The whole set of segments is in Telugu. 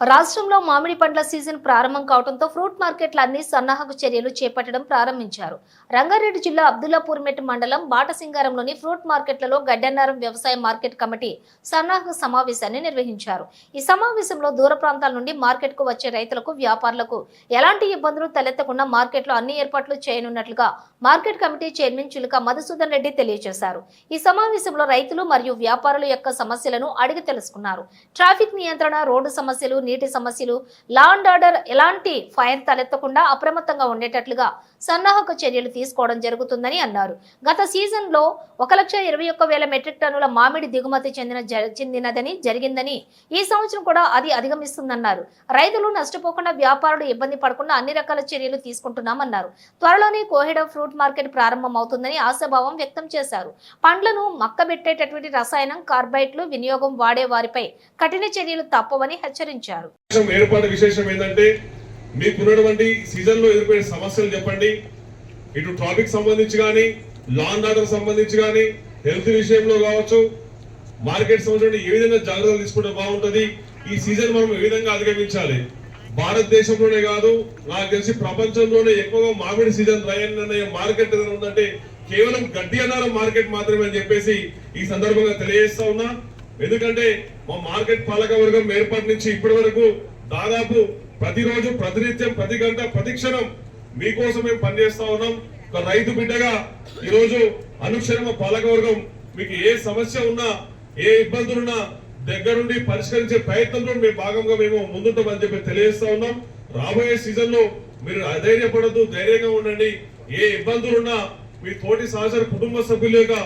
రాష్ట్రంలో మామిడి పండ్ల సీజన్ ప్రారంభం కావడంతో ఫ్రూట్ మార్కెట్లన్నీ సన్నాహక చర్యలు చేపట్టడం ప్రారంభించారు. రంగారెడ్డి జిల్లా అబ్దుల్లాపూర్మెట్ మండలం బాటసింగారంలోని ఫ్రూట్ మార్కెట్లలో గడ్డన్నారం వ్యవసాయ మార్కెట్ కమిటీ సన్నాహక సమావేశాన్ని నిర్వహించారు. ఈ సమావేశంలో దూర ప్రాంతాల నుండి మార్కెట్కు వచ్చే రైతులకు వ్యాపారులకు ఎలాంటి ఇబ్బందులు తలెత్తకుండా మార్కెట్లో అన్ని ఏర్పాట్లు చేయనున్నట్లుగా మార్కెట్ కమిటీ చైర్మన్ చిలుక మధుసూదన్ రెడ్డి తెలియజేశారు. ఈ సమావేశంలో రైతులు మరియు వ్యాపారుల యొక్క సమస్యలను అడిగి తెలుసుకున్నారు. ట్రాఫిక్ నియంత్రణ రోడ్డు సమస్యలు నీటి సమస్యలు లా అండ్ ఆర్డర్ ఎలాంటి ఫైర్ తలెత్తకుండా అప్రమత్తంగా ఉండేటట్లుగా సన్నాహక చర్యలు తీసుకోవడం జరుగుతుందని అన్నారు. గత సీజన్లో ఒక లక్ష ఇరవై ఒక్క వేల మెట్రిక్ టన్నుల మామిడి దిగుమతి చెందిన జ- చెందినదని జరిగిందని ఈ సంవత్సరం కూడా అది అధిగమిస్తుందన్నారు. రైతులు నష్టపోకుండా వ్యాపారులు ఇబ్బంది పడకుండా అన్ని రకాల చర్యలు తీసుకుంటున్నామన్నారు. త్వరలోనే కోహెడ ఫ్రూట్ మార్కెట్ ప్రారంభం అవుతుందని ఆశాభావం వ్యక్తం చేశారు. పండ్లను మక్కబెట్టేటటువంటి రసాయనం కార్బైట్లు వినియోగం వాడే వారిపై కఠిన చర్యలు తప్పవని హెచ్చరించారు. ఏర్పాటు విశేషం ఏంటంటే మీకున్నటువంటి సీజన్లో ఎదుర్కొనే సమస్యలు చెప్పండి. ఇటు ట్రాఫిక్ సంబంధించి కానీ లాండ్ ఆర్డర్ సంబంధించి కానీ హెల్త్ విషయంలో కావచ్చు మార్కెట్ సంబంధించి ఏ విధంగా జాగ్రత్తలు తీసుకుంటే బాగుంటుంది ఈ సీజన్ మనం ఏ విధంగా అధిగమించాలి? భారతదేశంలోనే కాదు నాకు తెలిసి ప్రపంచంలోనే ఎక్కువగా మామిడి సీజన్ రయన్ అనే మార్కెట్ ఏదైనా ఉందంటే కేవలం గడ్డి అన్నారం మార్కెట్ మాత్రమే అని చెప్పేసి ఈ సందర్భంగా తెలియజేస్తా ఉన్నా. ఎందుకంటే మా మార్కెట్ పాలక వర్గం ఏర్పాటు నుంచి ఇప్పటి వరకు దాదాపు ప్రతిరోజు ప్రతినిత్యం ప్రతి గంట ప్రతి క్షణం మీకోసం మేము పనిచేస్తా ఉన్నాం. ఒక రైతు బిడ్డగా ఈరోజు అనుక్షణం పాలకవర్గం మీకు ఏ సమస్య ఉన్నా ఏ ఇబ్బందులున్నా దగ్గరుండి పరిష్కరించే ప్రయత్నంలో మేము భాగంగా మేము ముందుంటామని చెప్పి తెలియజేస్తా ఉన్నాం. రాబోయే సీజన్లో మీరు అధైర్యపడద్దు ధైర్యంగా ఉండండి. ఏ ఇబ్బందులున్నా మీ తోటి సహచర కుటుంబ సభ్యులుగా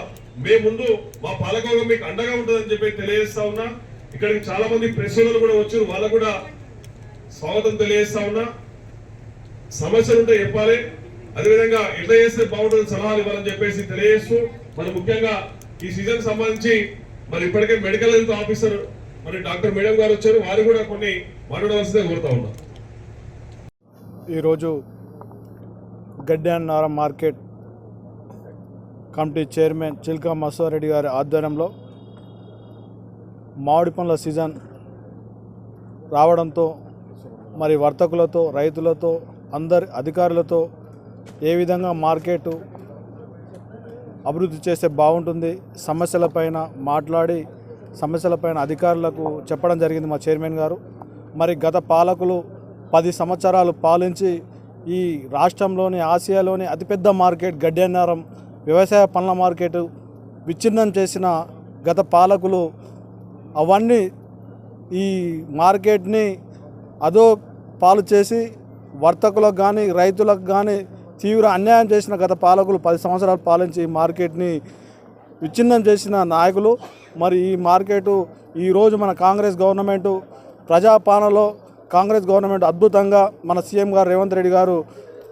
మేము ముందు మా పాలకవర్గం మీకు అండగా ఉంటుందని చెప్పి తెలియజేస్తా ఉన్నా. ఇక్కడికి చాలా మంది ప్రెస్ కూడా వచ్చారు. వాళ్ళకు కూడా స్వాగతం తెలియజేస్తా ఉన్నా సమస్యలు ఉంటే చెప్పాలి. అదేవిధంగా ఎట్లా చేస్తే బాగుంటుంది సలహాలు ఇవ్వాలని చెప్పేసి తెలియజేస్తూ మరి ముఖ్యంగా ఈ సీజన్ సంబంధించి మరి ఇప్పటికే మెడికల్ హెల్త్ ఆఫీసర్ మరి డాక్టర్ మేడం గారు వచ్చారు. వారు కూడా కొన్ని మాట్లాడవలసిందే కోరుతా ఉన్నా. ఈరోజు Gaddi Annaram market committee chairman Chilka Masoreddy గారి ఆధ్వర్యంలో మామిడి పండ్ల సీజన్ రావడంతో మరి వర్తకులతో రైతులతో అందరి అధికారులతో ఏ విధంగా మార్కెట్ అభివృద్ధి చేస్తే బాగుంటుంది సమస్యలపైన మాట్లాడి సమస్యలపైన అధికారులకు చెప్పడం జరిగింది మా చైర్మన్ గారు. మరి గత పాలకులు పది సంవత్సరాలు పాలించి ఈ రాష్ట్రంలోని ఆసియాలోని అతిపెద్ద మార్కెట్ గడ్డన్నారం వ్యవసాయ పనుల మార్కెట్ విచ్ఛిన్నం చేసిన గత పాలకులు అవన్నీ ఈ మార్కెట్ని అదో పాలు చేసి వర్తకులకు కానీ రైతులకు కానీ తీవ్ర అన్యాయం చేసిన గత పాలకులు పది సంవత్సరాలు పాలించి ఈ మార్కెట్ని విచ్ఛిన్నం చేసిన నాయకులు. మరి ఈ మార్కెట్ ఈరోజు మన కాంగ్రెస్ గవర్నమెంటు ప్రజాపాలనలో కాంగ్రెస్ గవర్నమెంట్ అద్భుతంగా మన సీఎం గారు రేవంత్ రెడ్డి గారు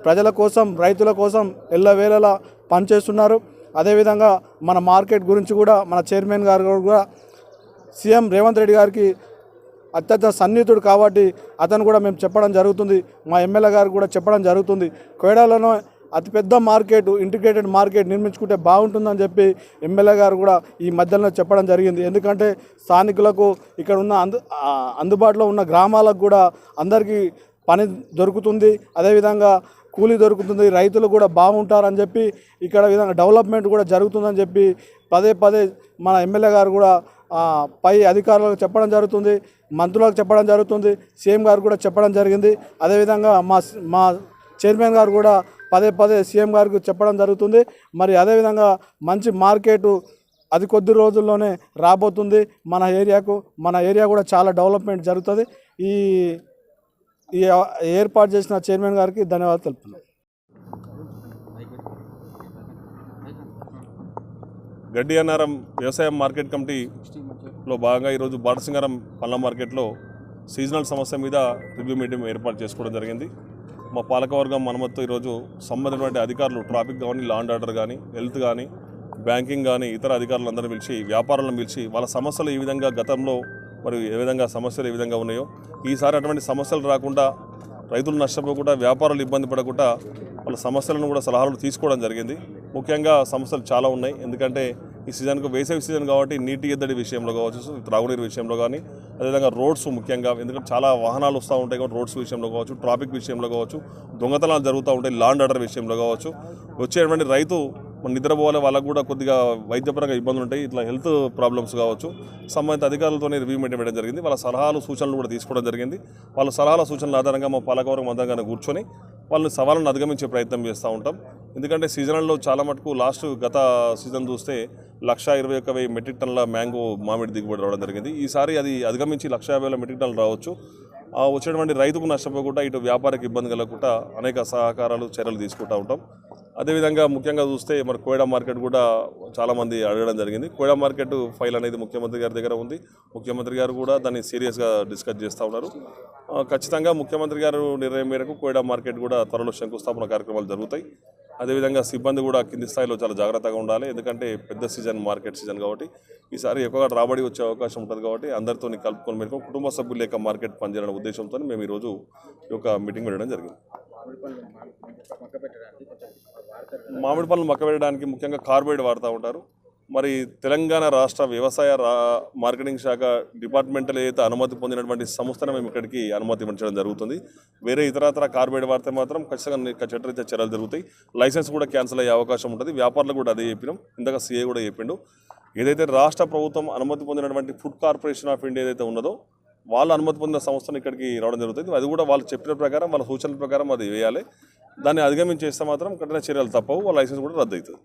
ప్రజల కోసం రైతుల కోసం ఎల్లవేళలా పనిచేస్తున్నారు. అదేవిధంగా మన మార్కెట్ గురించి కూడా మన చైర్మన్ గారు కూడా సీఎం రేవంత్ రెడ్డి గారికి అత్యంత సన్నిహితుడు కాబట్టి అతను కూడా మేము చెప్పడం జరుగుతుంది. మా ఎమ్మెల్యే గారు కూడా చెప్పడం జరుగుతుంది. కోయడాలోనే అతిపెద్ద మార్కెట్ ఇంటిగ్రేటెడ్ మార్కెట్ నిర్మించుకుంటే బాగుంటుందని చెప్పి ఎమ్మెల్యే గారు కూడా ఈ మధ్యలో చెప్పడం జరిగింది. ఎందుకంటే స్థానికులకు ఇక్కడ ఉన్న అందు అందుబాటులో ఉన్న గ్రామాలకు కూడా అందరికీ పని దొరుకుతుంది. అదేవిధంగా కూలీ దొరుకుతుంది. రైతులు కూడా బాగుంటారని చెప్పి ఇక్కడ విధంగా డెవలప్మెంట్ కూడా జరుగుతుందని చెప్పి పదే పదే మన ఎమ్మెల్యే గారు కూడా పై అధికారులకు చెప్పడం జరుగుతుంది మంత్రులకు చెప్పడం జరుగుతుంది సీఎం గారు కూడా చెప్పడం జరిగింది. అదేవిధంగా మా మా చైర్మన్ గారు కూడా పదే పదే సీఎం గారికి చెప్పడం జరుగుతుంది. మరి అదేవిధంగా మంచి మార్కెట్ అది కొద్ది రోజుల్లోనే రాబోతుంది. మన ఏరియాకు మన ఏరియా కూడా చాలా డెవలప్మెంట్ జరుగుతుంది. ఈ ఈ ఏర్పాటు చేసిన చైర్మన్ గారికి ధన్యవాదాలు తెలుపుతున్నాను గడ్డి అన్నారం వ్యవసాయ మార్కెట్ కమిటీ లో భాగంగా ఈరోజు బాటసింగారం పళ్ళ మార్కెట్లో సీజనల్ సమస్య మీద రివ్యూ మీటింగ్ ఏర్పాటు చేసుకోవడం జరిగింది. మా పాలకవర్గం మనమతో ఈరోజు సంబంధించినటువంటి అధికారులు ట్రాఫిక్ కానీ లాండ్ ఆర్డర్ కానీ హెల్త్ కానీ బ్యాంకింగ్ కానీ ఇతర అధికారులందరినీ పిలిచి వ్యాపారులను పిలిచి వాళ్ళ సమస్యలు ఈ విధంగా గతంలో మరి ఏ విధంగా సమస్యలు ఏ విధంగా ఉన్నాయో ఈసారి అటువంటి సమస్యలు రాకుండా రైతులు నష్టపోకుండా వ్యాపారులు ఇబ్బంది పడకుండా వాళ్ళ సమస్యలను కూడా సలహాలు తీసుకోవడం జరిగింది. ముఖ్యంగా సమస్యలు చాలా ఉన్నాయి. ఎందుకంటే ఈ సీజన్కు వేసవి సీజన్ కాబట్టి నీటి ఎద్దడి విషయంలో కావచ్చు త్రాగునీరు విషయంలో కానీ అదేవిధంగా రోడ్స్ ముఖ్యంగా ఎందుకంటే చాలా వాహనాలు వస్తూ ఉంటాయి కాబట్టి రోడ్స్ విషయంలో కావచ్చు ట్రాఫిక్ విషయంలో కావచ్చు దొంగతనాలు జరుగుతూ ఉంటాయి లాండ్ ఆర్డర్ విషయంలో కావచ్చు. వచ్చేటువంటి రైతు నిద్రపోవాలి వాళ్ళకు కూడా కొద్దిగా వైద్యపరంగా ఇబ్బందులు ఉంటాయి ఇట్లా హెల్త్ ప్రాబ్లమ్స్ కావచ్చు. సంబంధిత అధికారులతో రివ్యూ మీటింగ్ జరిగింది. వాళ్ళ సలహాలు సూచనలు కూడా తీసుకోవడం జరిగింది. వాళ్ళ సలహాల సూచనల ఆధారంగా మా పాలకవర్గం అందంగా కూర్చొని వాళ్ళని సవాళ్ళను అధిగమించే ప్రయత్నం చేస్తూ ఉంటాం. ఎందుకంటే సీజనల్లో చాలా మటుకు లాస్ట్ గత సీజన్ చూస్తే లక్ష ఇరవై ఒక్క వెయ్యి మెట్రిక్ టన్నుల మ్యాంగో మామిడి దిగుబడి రావడం జరిగింది. ఈసారి అది అధిగమించి లక్ష యాభై వేల మెట్రిక్ టన్నులు రావచ్చు. వచ్చేటువంటి రైతుకు నష్టపోకుండా ఇటు వ్యాపారికి ఇబ్బంది కలగకుండా అనేక సహకారాలు చర్యలు తీసుకుంటూ ఉంటాం. అదేవిధంగా ముఖ్యంగా చూస్తే మరి కోయడా మార్కెట్ కూడా చాలామంది అడగడం జరిగింది. కోయడా మార్కెట్ ఫైల్ అనేది ముఖ్యమంత్రి గారి దగ్గర ఉంది. ముఖ్యమంత్రి గారు కూడా దాన్ని సీరియస్గా డిస్కస్ చేస్తూ ఉన్నారు. ఖచ్చితంగా ముఖ్యమంత్రి గారు నిర్ణయం మేరకు కోయడా మార్కెట్ కూడా త్వరలో శంకుస్థాపన కార్యక్రమాలు జరుగుతాయి. అదేవిధంగా సిబ్బంది కూడా కింది స్థాయిలో చాలా జాగ్రత్తగా ఉండాలి. ఎందుకంటే పెద్ద సీజన్ మార్కెట్ సీజన్ కాబట్టి ఈసారి ఎక్కువగా రాబడి వచ్చే అవకాశం ఉంటుంది కాబట్టి అందరితో కలుపుకొని మేరకు కుటుంబ సభ్యులు లేక మార్కెట్ పనిచేయాలనే ఉద్దేశంతో మేము ఈరోజు ఈ యొక్క మీటింగ్ పెట్టడం జరిగింది. మామిడి పనులు మక్క పెట్టడానికి ముఖ్యంగా కార్బైడ్ వాడుతూ ఉంటారు. మరి తెలంగాణ రాష్ట్ర వ్యవసాయ రా మార్కెటింగ్ శాఖ డిపార్ట్మెంటల్ ఏదైతే అనుమతి పొందినటువంటి సంస్థను మేము ఇక్కడికి అనుమతి ఇవ్వడం జరుగుతుంది. వేరే ఇతరత్ర కార్బైడ్ వాడితే మాత్రం ఖచ్చితంగా చట్టరీత్యా చర్యలు జరుగుతాయి. లైసెన్స్ కూడా క్యాన్సిల్ అయ్యే అవకాశం ఉంటుంది. వ్యాపారులకు కూడా అదే చెప్పినాం. ఇందాక సీఏ కూడా చెప్పిండు. ఏదైతే రాష్ట్ర ప్రభుత్వం అనుమతి పొందినటువంటి ఫుడ్ కార్పొరేషన్ ఆఫ్ ఇండియా ఏదైతే ఉన్నదో వాళ్ళు అనుమతి పొందిన సంస్థను ఇక్కడికి రావడం జరుగుతుంది. అది కూడా వాళ్ళు చెప్పిన ప్రకారం వాళ్ళ సూచనల ప్రకారం అది వేయాలి. దాన్ని అధిగమించేస్తే మాత్రం కఠిన చర్యలు తప్పవు. వాళ్ళ లైసెన్స్ కూడా రద్దు అవుతుంది.